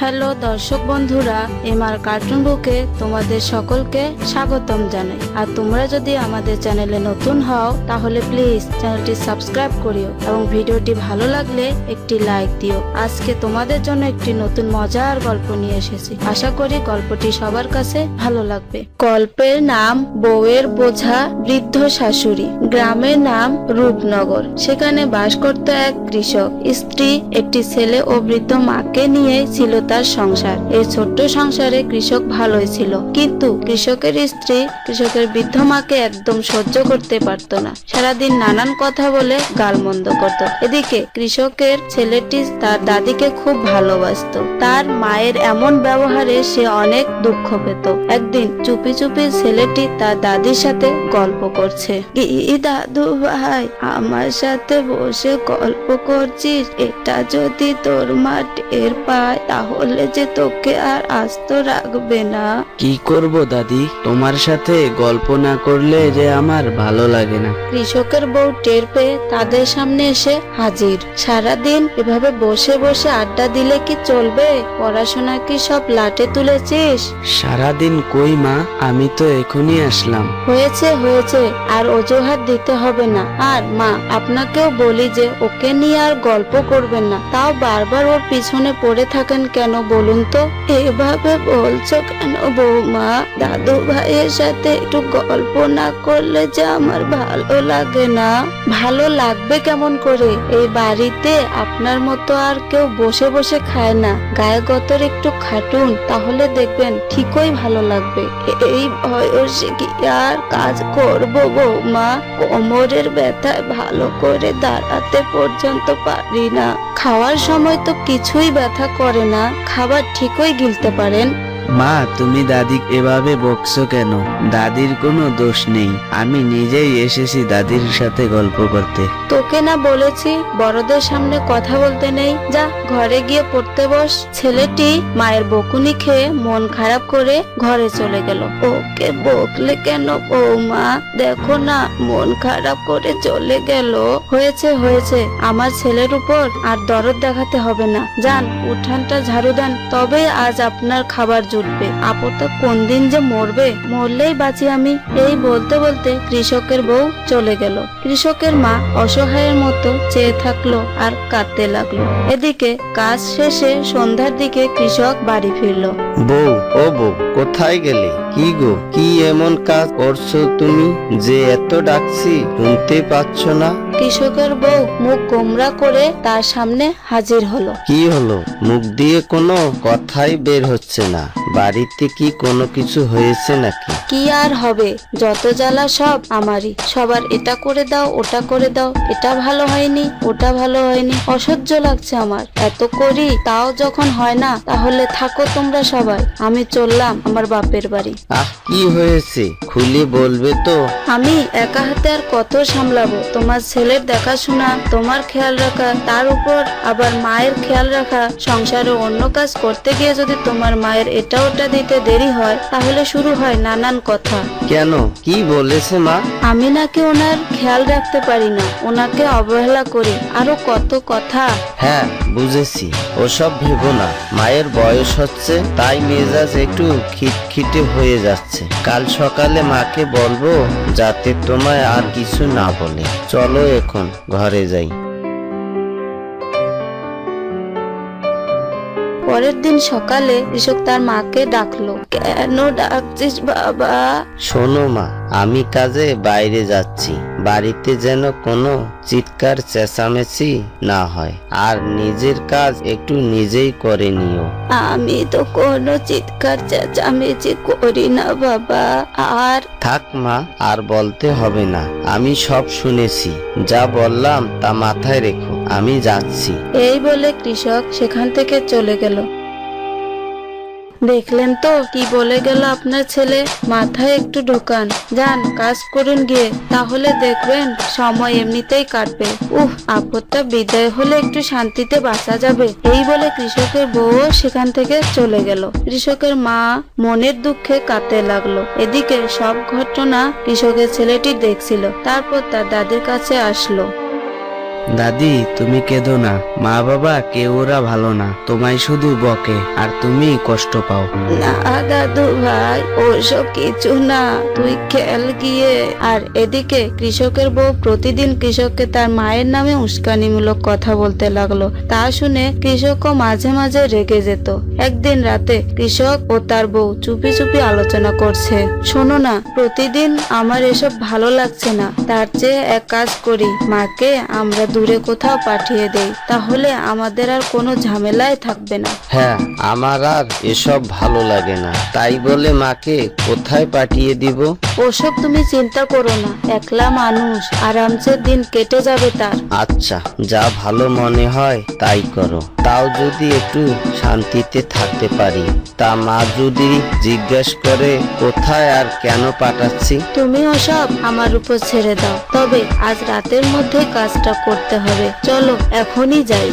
Hello দর্শক বন্ধুরা, MR cartoon বুকে তোমাদের সকলকে স্বাগতম জানাই। আর তোমরা যদি আমাদের চ্যানেলে নতুন হও, তাহলে প্লিজ চ্যানেলটি সাবস্ক্রাইব করিও এবং ভিডিওটি ভালো লাগলে একটি লাইক দিও। আজকে তোমাদের জন্য একটি নতুন মজার গল্প নিয়ে এসেছি। আশা করি গল্পটি সবার কাছে ভালো লাগবে। গল্পের নাম বউয়ের বোঝা বৃদ্ধ শাশুড়ি। গ্রামের নাম রূপনগর। সেখানে বাস করত এক কৃষক। স্ত্রী একটি ছেলে ও বৃদ্ধ মাকে নিয়ে ছিল তার সংসার। এই ছোট্ট সংসারে কৃষক ভালোই ছিল। কিন্তু কৃষকের স্ত্রী কৃষকের বৃদ্ধ মাকে একদম সহ্য করতে পারত না। সারাদিন নানান কথা বলে গালমন্দ করত। এদিকে কৃষকের ছেলেটি তার দাদিকে খুব ভালোবাসতো। তার মায়ের এমন ব্যবহারে সে অনেক দুঃখ পেত। একদিন চুপি চুপি ছেলেটি তার দাদির সাথে গল্প করছে। "ই দাদু ভাই, আমার সাথে বসে গল্প করছিস? এটা যদি তোর মা টের পায় তাহলে যে তোকে আর আস্ত রাখবে না। কি করব দাদি? তোমার সাথে গল্প না করলে যে আমার ভালো লাগে না। কৃষকের বউ টের পেয়ে তাদের সামনে এসে হাজির। সারাদিন এভাবে বসে বসে আড্ডা দিলে কি চলবে? পড়াশোনা কি সব লাটে তুলেছিস? সারাদিন কই মা? আমি তো এখনই আসলাম। হয়েছে হয়েছে আর অজুহাত দিতে হবে না। আর মা আপনাকেও বলি যে ওকে নিয়ে আর গল্প করবেন না। তাও বারবার ওর পিছনে পড়ে থাকেন কেন? বলুন তো? এভাবে বলছো কেন বৌমা? দাদু ভাইয়ের সাথে একটু গল্প না করলে যে আমার ভালো লাগে না। ভালো লাগবে কেমন করে? এই বাড়িতে আপনার মতো আর কেউ বসে বসে খায় না। গায়ে গতর একটু খাটুন, তাহলে দেখবেন ঠিকই ভালো লাগবে। এই বয়সে কি আর কাজ করব বৌমা? কোমরের ব্যথায় ভালো করে দাঁড়াতে পর্যন্ত পারি না। খাওয়ার সময় তো কিছুই ব্যথা করে না। খাবার ঠিকই গিলতে পারেন। মা, তুমি দাদি এভাবে বকছো কেন? দাদির কোনো দোষ নেই। আমি নিজেই এসেছি দাদির সাথে গল্প করতে। তোকে না বলেছি, বড়দের সামনে কথা বলতে নেই। যা, ঘরে গিয়ে পড়তে বস। ছেলেটি মায়ের বকুনি খেয়ে মন খারাপ করে ঘরে চলে গেল। ওকে বকলে কেন বৌমা? দেখো না, মন খারাপ করে চলে গেল। হয়েছে হয়েছে। আমার ছেলের উপর আর দরদ দেখাতে হবে না। যান, উঠানটা ঝাড়ু দেন। তবে আজ আপনার খাবার জুটবে আপরটা কোন দিন যে মরবে, মরলেই বাঁচি আমি। এই বলতে বলতে কৃষকের বউ চলে গেল। কৃষকের মা অসহায়ের মতো চেয়ে থাকল আর কাঁদতে লাগল। এদিকে কাজ শেষে সন্ধ্যার দিকে কৃষক বাড়ি ফিরলো। বউ, ও বউ, কোথায় গেলে? কি গো? কি এমন কাজ করছ তুমি যে এত ডাকছি? শুনতে পাচ্ছ না? কৃষকের বউ মুখ গোমরা করে তার সামনে হাজির হলো। কি হলো? মুখ দিয়ে কোনো কথাই বের হচ্ছে না। বাড়িতে কি কোনো কিছু হয়েছে নাকি? কি আর হবে? যত জ্বালা সব আমারই। সবার এটা করে দাও ওটা করে দাও। এটা ভালো হয়নি ওটা ভালো হয়নি। অসহ্য লাগছে আমার। এত করি তাও যখন হয় না তাহলে থাকো তোমরা সবাই। আমি চললাম আমার বাপের বাড়ি। আহ কি হয়েছে? খুলে বলবে তো। আমি একা হাতে আর কত সামলাবো? তোমার ছেলের দেখাশোনা তোমার খেয়াল রাখা তার উপর আবার মায়ের খেয়াল রাখা সংসারে অন্য কাজ করতে গিয়ে যদি তোমার মায়ের এটা ওটা দিতে দেরি হয় তাহলে শুরু হয় নানান কথা। কেন? কি বলেছে মা? আমি নাকি ওনার খেয়াল রাখতে পারি না ওনাকে অবহেলা করি। আরও কত কথা? হ্যাঁ বুঝেছি। ওসব ভেবো না। মায়ের বয়স হচ্ছে তাই মেজাজ একটু খিটখিটে হয়ে যাচ্ছে। কাল সকালে মাকে বলব যাতে তোমায় আর কিছু না বলে। চলো এখন ঘরে যাই। পরের দিন সকালে কৃষক তার মাকে ডাকলো। কেন ডাকছিস বাবা? শোনো মা আমি কাজে বাইরে যাচ্ছি। বাড়িতে যেন কোনো চিৎকার চেঁচামেচি না হয়। আর নিজের কাজ একটু নিজেই করে নিও। আমি তো কোনো চিৎকার চেঁচামেচি করি না বাবা। আর থাক মা আর বলতে হবে না। আমি সব শুনেছি। যা বললাম তা মাথায় রেখো। আমি যাচ্ছি। এই বলে কৃষক সেখান থেকে চলে গেল। দেখলেন তো? কি বলে গেল আপনার ছেলে? মাথায় একটু ঢোকান। যান, কাজ করুন গিয়ে। তাহলে দেখবেন, সময় এমনিতেই কাটবে। উহ আপদটা বিদায় হলে একটু শান্তিতে বাঁচা যাবে। এই বলে কৃষকের বউ সেখান থেকে চলে গেল। কৃষকের মা মনের দুঃখে কাঁদতে লাগল। এদিকে সব ঘটনা কৃষকের ছেলেটি দেখছিল। তারপর তার দাদির কাছে আসলো। দাদি, তুমি কেঁদো না। মা বাবা, কেউ ওরা ভালো না। তোমায় শুধু বকে, আর তুমি কষ্ট পাও। না দাদু ভাই, ওসব কিছু না। তুই খেল গিয়ে। আর এদিকে কৃষকের বউ প্রতিদিন কৃষককে তার মায়ের নামে উস্কানিমূলক কথা বলতে লাগল। তা শুনে কৃষকও মাঝে মাঝে রেগে যেত। একদিন রাতে কৃষক ও তার বউ চুপি চুপি আলোচনা করছে। শোনো না, প্রতিদিন আমার এসব ভালো লাগছে না। তার চেয়ে এক কাজ করি। মাকে আমরা দূরে কোথাও পাঠিয়ে দেই তাহলে আমাদের আর কোনো ঝামেলায় থাকবে না। হ্যাঁ আমার আর এসব ভালো লাগে না। তাই বলে মাকে কোথায় পাঠিয়ে দিব? ওসব তুমি চিন্তা করো না একলা মানুষ আরামসে দিন কেটে যাবে তার। আচ্ছা যা ভালো মনে হয় তাই করো। তাও যদি একটু শান্তিতে থাকতে পারি। তা মা যদি জিজ্ঞেস করে, কোথায় আর কেন পাঠাচ্ছি? তুমি ওসব আমার উপর ছেড়ে দাও। তবে আজ রাতের মধ্যে কাজটা করতে হবে। চলো, এখনই যাই।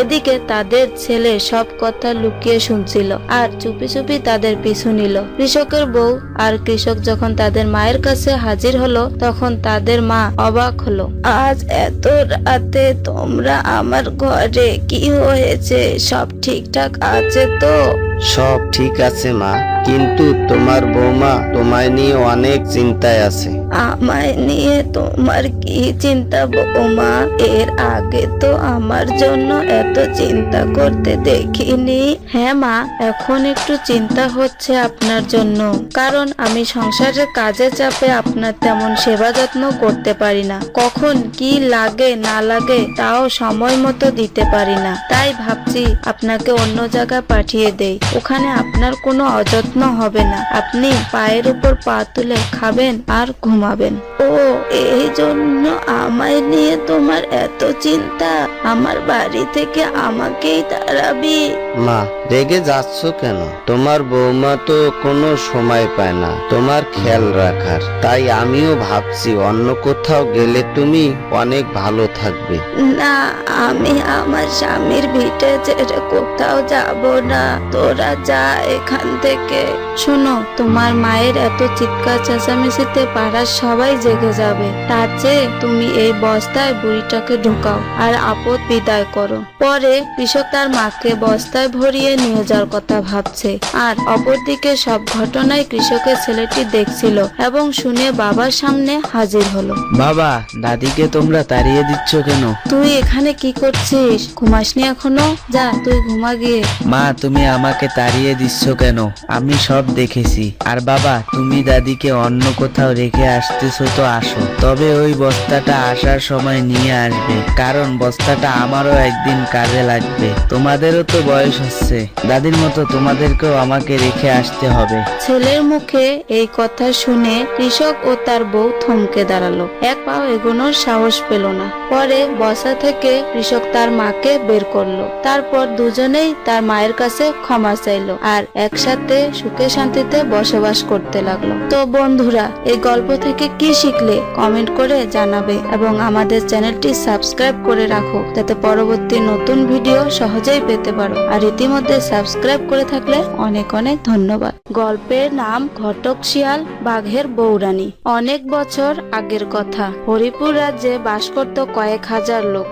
এদিকে তাদের ছেলে সব কথা লুকিয়ে শুনছিল আর চুপি চুপি তাদের পিছু নিল। কৃষকের বউ আর কৃষক যখন তাদের মায়ের কাছে হাজির হলো, তখন তাদের মা অবাক হলো। আজ এত রাতে তোমরা আমার ঘরে কি হয়েছে? সব ঠিকঠাক আছে তো? সব ঠিক আছে, মা। কিন্তু তোমার বৌমা তোমায় নিয়ে অনেক চিন্তায় আছে। আমায় নিয়ে তোমার কি চিন্তা বৌমা? এর আগে তো আমার জন্য এত চিন্তা করতে দেখিনি। হ্যাঁ মা, এখন একটু চিন্তা হচ্ছে আপনার জন্য। কারণ আমি সংসারের কাজে চাপে আপনার তেমন সেবা যত্ন করতে পারি না। কখন কি লাগে, না লাগে তাও সময় মতো দিতে পারি না। তাই ভাবছি আপনাকে অন্য জায়গায় পাঠিয়ে দেই। ওখানে আপনার কোনো অযত্ন হবে না। আপনি পায়ের উপর পা তুলে খাবেন আর ঘুমাবেন। ও এই জন্য আমায় নিয়ে তোমার এত চিন্তা। আমার বাড়ি থেকে আমাকেই তাড়াবি। মা রেগে যাচ্ছ কেন? তোমার বৌমা তো কোনো সময় পায় না। তোমার খেয়াল রাখার। তাই আমিও ভাবছি অন্য কোথাও গেলে তুমি অনেক ভালো থাকবে। না আমি আমার স্বামীর ভিটে ছেড়ে কোথাও যাব না। তোরা যা এখান থেকে শোনো তোমার মায়ের এত চিৎকার চেঁচামেচিতে পাড়ার সবাই জেগে যাবে। তার চেয়ে তুমি এই বস্তায় বুড়িটাকে ঢুকাও আর আপদ বিদায় করো। পরে কৃষক তার মাকে বস্তায় ভরিয়ে নিয়ে যাওয়ার কথা ভাবছে। আর অপরদিকে সব ঘটনায় কৃষকের ছেলেটি দেখছিল এবং শুনে বাবার সামনে হাজির হলো। বাবা দাদিকে তোমরা তাড়িয়ে দিচ্ছ কেন? তুই এখানে কি করছিস? ঘুমাসনি এখনও? যা তুই ঘুমা গিয়ে। মা তুমি আমাকে তাড়িয়ে দিচ্ছ কেন? আমি সব দেখেছি। আর বাবা, তুমি দাদিকে অন্য কোথাও রেখে আসতেছো তো আসো। তবে ওই বস্তাটা আসার সময় নিয়ে আসবে। কারণ বস্তাটা আমারও একদিন কাজে লাগবে। তোমাদেরও তো বয়স হচ্ছে। দাদির মতো তোমাদেরকেও আমাকে রেখে আসতে হবে। ছেলের মুখে এই কথা শুনে কৃষক ও তার বউ থমকে দাঁড়াল। এক পাও এগোনোর সাহস পেল না। পরে বসা থেকে কৃষক তার মাকে বের করল। তারপর দুজনেই তার মায়ের কাছে ক্ষমা চাইলো আর একসাথে সুখে শান্তিতে বসবাস করতে লাগল। তো বন্ধুরা, এই গল্প থেকে কি শিখলে কমেন্ট করে জানাবে এবং আমাদের চ্যানেলটি সাবস্ক্রাইব করে রাখো যাতে পরবর্তী নতুন ভিডিও সহজেই পেতে পারো। আর ইতিমধ্যে সাবস্ক্রাইব করে থাকলে অনেক অনেক ধন্যবাদ। গল্পের নাম ঘটক শিয়াল, বাঘের বৌরানী অনেক বছর আগের কথা। হরিপুর রাজ্যে বাস করত কয়েক হাজার লোক।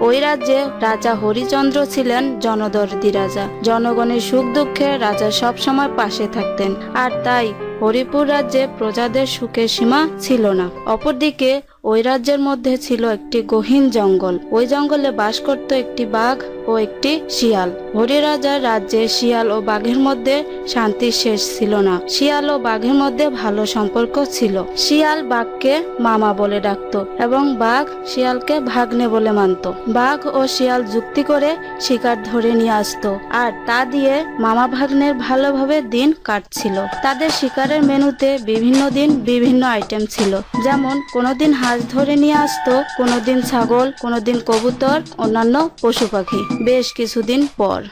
ওই রাজ্যে রাজা হরিচন্দ্র ছিলেন জনদর্দি রাজা। জনগণের সুখ দুঃখে রাজা সবসময় পাশে থাকতেন। আর তাই হরিপুর রাজ্যে প্রজাদের সুখের সীমা ছিল না। অপরদিকে ওই রাজ্যের মধ্যে ছিল একটি গহীন জঙ্গল। ওই জঙ্গলে বাস করত একটি বাঘ ও একটি শিয়াল। হরি রাজার রাজ্যে শিয়াল ও বাঘের মধ্যে শান্তির শেষ ছিল না। শিয়াল ও বাঘের মধ্যে ভালো সম্পর্ক ছিল। শিয়াল বাঘকে মামা বলে ডাকতো এবং বাঘ শিয়ালকে ভাগ্নে বলে মানতো। বাঘ ও শিয়াল যুক্তি করে শিকার ধরে নিয়ে আসতো আর তা দিয়ে মামা ভাগ্নের ভালোভাবে দিন কাটছিল। তাদের শিকারের মেনুতে বিভিন্ন দিন বিভিন্ন আইটেম ছিল। যেমন, কোনোদিন হাঁস ধরে নিয়ে আসতো। কোনোদিন ছাগল কোনোদিন কবুতর অন্যান্য পশু পাখি। বেশ কিছুদিন পর।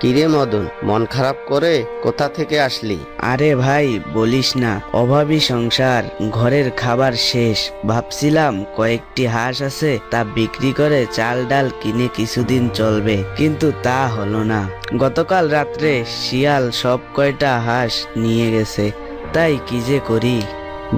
কিরে মদন মন খারাপ করে কোথা থেকে আসলি? আরে ভাই বলিস না। অভাবী সংসার ঘরের খাবার শেষ। ভাবছিলাম কয়েকটি হাঁস আছে তা বিক্রি করে চাল ডাল কিনে কিছুদিন চলবে। কিন্তু তা হলো না। গতকাল রাত্রে শিয়াল সব কয়টা হাঁস নিয়ে গেছে। তাই কি যে করি?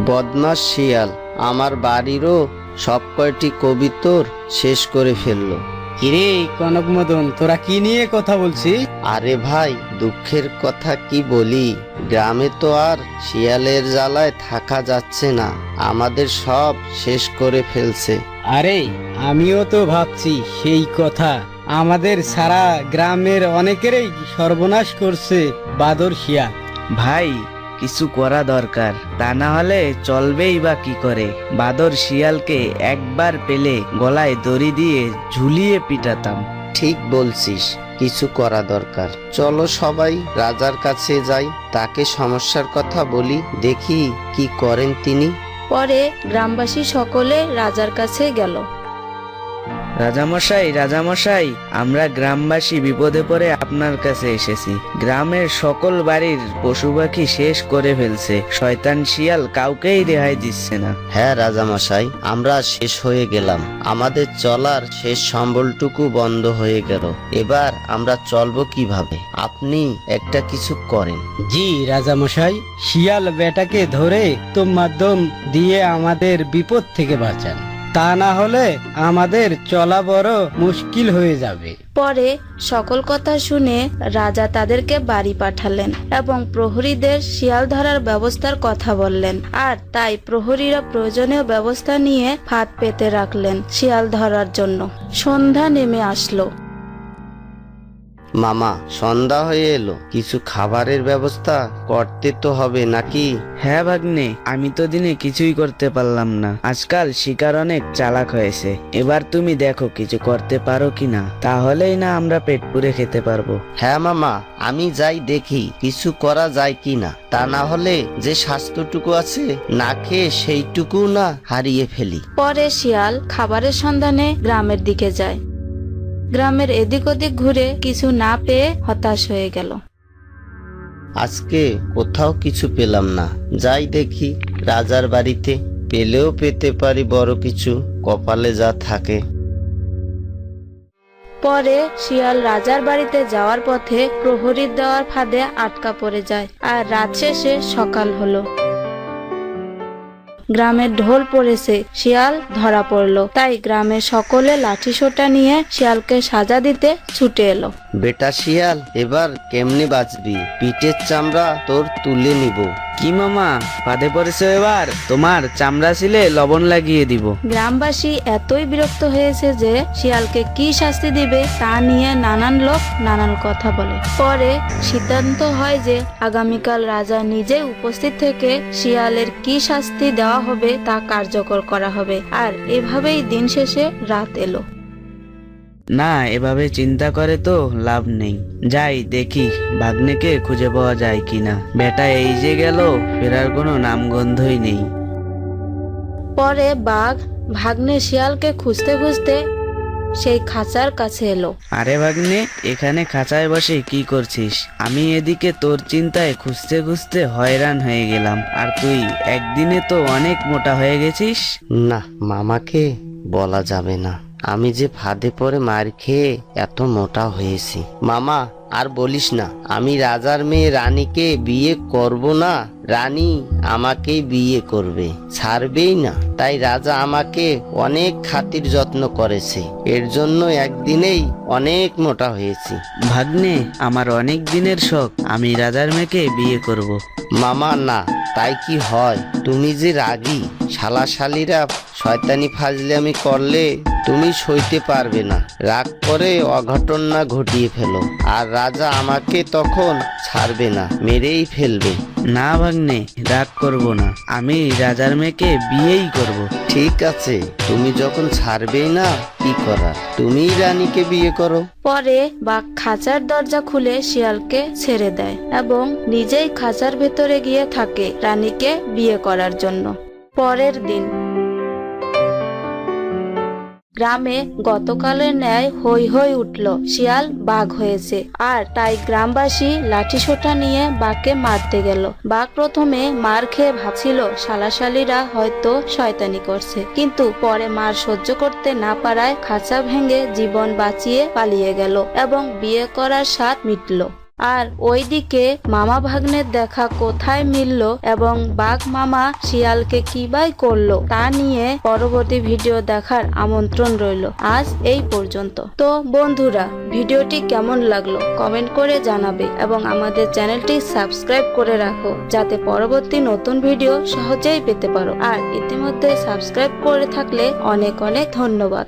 বদমাস শিয়াল। আমার বাড়িরও সব কয়টি কবিতর শেষ করে ফেলল। কিরে কনক মদন তোরা কি নিয়ে কথা বলছিস? আরে ভাই দুঃখের কথা কি বলি? গ্রামে তো আর শিয়ালের জ্বালায় থাকা যাচ্ছে না। আমাদের সব শেষ করে ফেলছে। আরে আমিও তো ভাবছি সেই কথা। আমাদের সারা গ্রামের অনেকেরই সর্বনাশ করছে বাদর শিয়া ভাই কিছু করা দরকার। তা না হলে চলবেই বা কি করে? বাদর শিয়ালকে একবার পেলে গলায় দড়ি দিয়ে ঝুলিয়ে পিটাতাম। ঠিক বলছিস কিছু করা দরকার। চলো সবাই রাজার কাছে যাই তাকে সমস্যার কথা বলি দেখি কি করেন তিনি। পরে গ্রামবাসী সকলে রাজার কাছে গেল। রাজামশাই রাজামশাই আমরা গ্রামবাসী বিপদে পড়ে আপনার কাছে এসেছি। গ্রামের সকল বাড়ির পশু পাখি শেষ করে ফেলছে। শয়তান শিয়াল কাউকেই রেহাই দিচ্ছে না। হ্যাঁ রাজামশাই আমরা শেষ হয়ে গেলাম। আমাদের চলার শেষ সম্বলটুকু বন্ধ হয়ে গেল। এবার আমরা চলবো কীভাবে? আপনি একটা কিছু করেন। জি রাজামশাই শিয়াল বেটাকে ধরে তো মাধ্যম দিয়ে আমাদের বিপদ থেকে বাঁচান। তা না হলে আমাদের চলা বড় মুশকিল হয়ে যাবে। পরে সকল কথা শুনে রাজা তাদেরকে বাড়ি পাঠালেন এবং প্রহরীদের শিয়াল ধরার ব্যবস্থার কথা বললেন। আর তাই প্রহরীরা প্রয়োজনীয় ব্যবস্থা নিয়ে ফাঁদ পেতে রাখলেন শিয়াল ধরার জন্য। সন্ধ্যা নেমে আসলো। মামা সন্ধ্যা হয়ে এলো। কিছু খাবারের ব্যবস্থা করতে তো হবে নাকি? হ্যাঁ ভাগ্নে আমি তো দিনে কিছুই করতে পারলাম না। আজকাল শিকার অনেক চালাক হয়েছে। এবার তুমি দেখো কিছু করতে পারো কিনা। তাহলেই না আমরা পেট পুরে খেতে পারব। হ্যাঁ মামা আমি যাই দেখি কিছু করা যায় কি না তা না হলে যে স্বাস্থ্যটুকু আছে না খেয়ে সেইটুকু না হারিয়ে ফেলি। পরে শিয়াল খাবারের সন্ধানে গ্রামের দিকে যায়। গ্রামের এদিক ওদিক ঘুরে কিছু না পেয়ে হতাশ হয়ে গেল। আজকে কোথাও কিছু পেলাম না। যাই দেখি রাজার বাড়িতে পেলেও পেতে পারি বড় কিছু কপালে যা থাকে। পরে শিয়াল রাজার বাড়িতে যাওয়ার পথে প্রহরীর দেওয়ার ফাঁদে আটকা পড়ে যায়। আর রাত শেষে সকাল হলো। গ্রামের ঢোল পড়েছে শিয়াল ধরা পড়ল। তাই গ্রামের সকলে লাঠি সোটা নিয়ে শিয়ালকে সাজা দিতে ছুটে এলো। বেটা শিয়াল এবার কেমনে বাঁচবি? পিঠের চামড়া তোর তুলে নিব। কি মামা ফাঁদে পড়েছে এবার? তোমার চামড়া ছিলে লবণ লাগিয়ে দিব। গ্রামবাসী এতই বিরক্ত হয়েছে যে শিয়ালকে কি শাস্তি দিবে তা নিয়ে নানান লোক নানান কথা বলে। পরে সিদ্ধান্ত হয় যে আগামীকাল রাজা নিজে উপস্থিত থেকে শিয়ালের কি শাস্তি দেওয়া হবে তা কার্যকর করা হবে। আর এভাবেই দিন শেষে রাত এলো। না এভাবে চিন্তা করে তো লাভ নেই। যাই দেখি ভাগ্নেকে খুঁজে পাওয়া যায় কিনা। বেটা এই যে গেল ফেরার কোনো নামগন্ধই নেই। পরে বাঘ ভাগ্নে শিয়ালকে খুঁজতে খুঁজতে সেই খাঁচার কাছে এলো। আরে ভাগ্নে এখানে খাঁচায় বসে কি করছিস? আমি এদিকে তোর চিন্তায় খুঁজতে খুঁজতে হয়রান হয়ে গেলাম। আর তুই একদিনে তো অনেক মোটা হয়ে গেছিস। না মামাকে বলা যাবে না। আমি যে ফাঁদে পরে মার খেয়ে এত মোটা হয়েছি। মামা আর বলিস না আমি রাজার মেয়ে রানীকে বিয়ে করব না রানী আমাকে বিয়ে করবে ছাড়বেই না। তাই রাজা আমাকে অনেক খাতির যত্ন করেছে এর জন্য একদিনেই অনেক মোটা হয়েছি। ভাগ্নে আমার অনেক দিনের শখ আমি রাজার মেয়েকে বিয়ে করব। মামা না তাই কি হয়? তুমি যে রাগী শালাশালিরা শয়তানি ফাজলে আমি করলে তুমি সইতে পারবে না। রাগ করে অঘটন না ঘটিয়ে ফেলো। আর রাজা আমাকে তখন ছাড়বে না মেরেই ফেলবে। না ভাগ্নে রাগ করব না। আমি রাজার মেয়েকে বিয়েই করব। ঠিক আছে তুমি যখন ছাড়বেই না কি করার? তুমিই রানীকে বিয়ে করো। পরে বাঘ খাঁচার দরজা খুলে শিয়ালকে ছেড়ে দেয় এবং নিজেই খাঁচার ভেতরে গিয়ে থাকে রানীকে বিয়ে করার জন্য। পরের দিন গ্রামে গতকালের ন্যায় হই হই উঠল, শিয়াল বাঘ হয়েছে। আর তাই গ্রামবাসী লাঠি সোটা নিয়ে বাঘকে মারতে গেল। বাঘ প্রথমে মার খেয়ে ভাবছিল, শালাশালিরা হয়তো শয়তানি করছে। কিন্তু পরে মার সহ্য করতে না পারায় খাঁচা ভেঙে জীবন বাঁচিয়ে পালিয়ে গেল এবং বিয়ে করার স্বাদ মিটল। আর ওইদিকে মামা ভাগ্নের দেখা কোথায় মিলল এবং বাঘ মামা শিয়ালকে কিবাই করল তা নিয়ে পরবর্তী ভিডিও দেখার আমন্ত্রণ রইল। আজ এই পর্যন্ত। তো বন্ধুরা, ভিডিওটি কেমন লাগল কমেন্ট করে জানাবে এবং আমাদের চ্যানেলটি সাবস্ক্রাইব করে রাখো যাতে পরবর্তী নতুন ভিডিও সহজেই পেতে পারো। আর ইতিমধ্যে সাবস্ক্রাইব করে থাকলে অনেক অনেক ধন্যবাদ।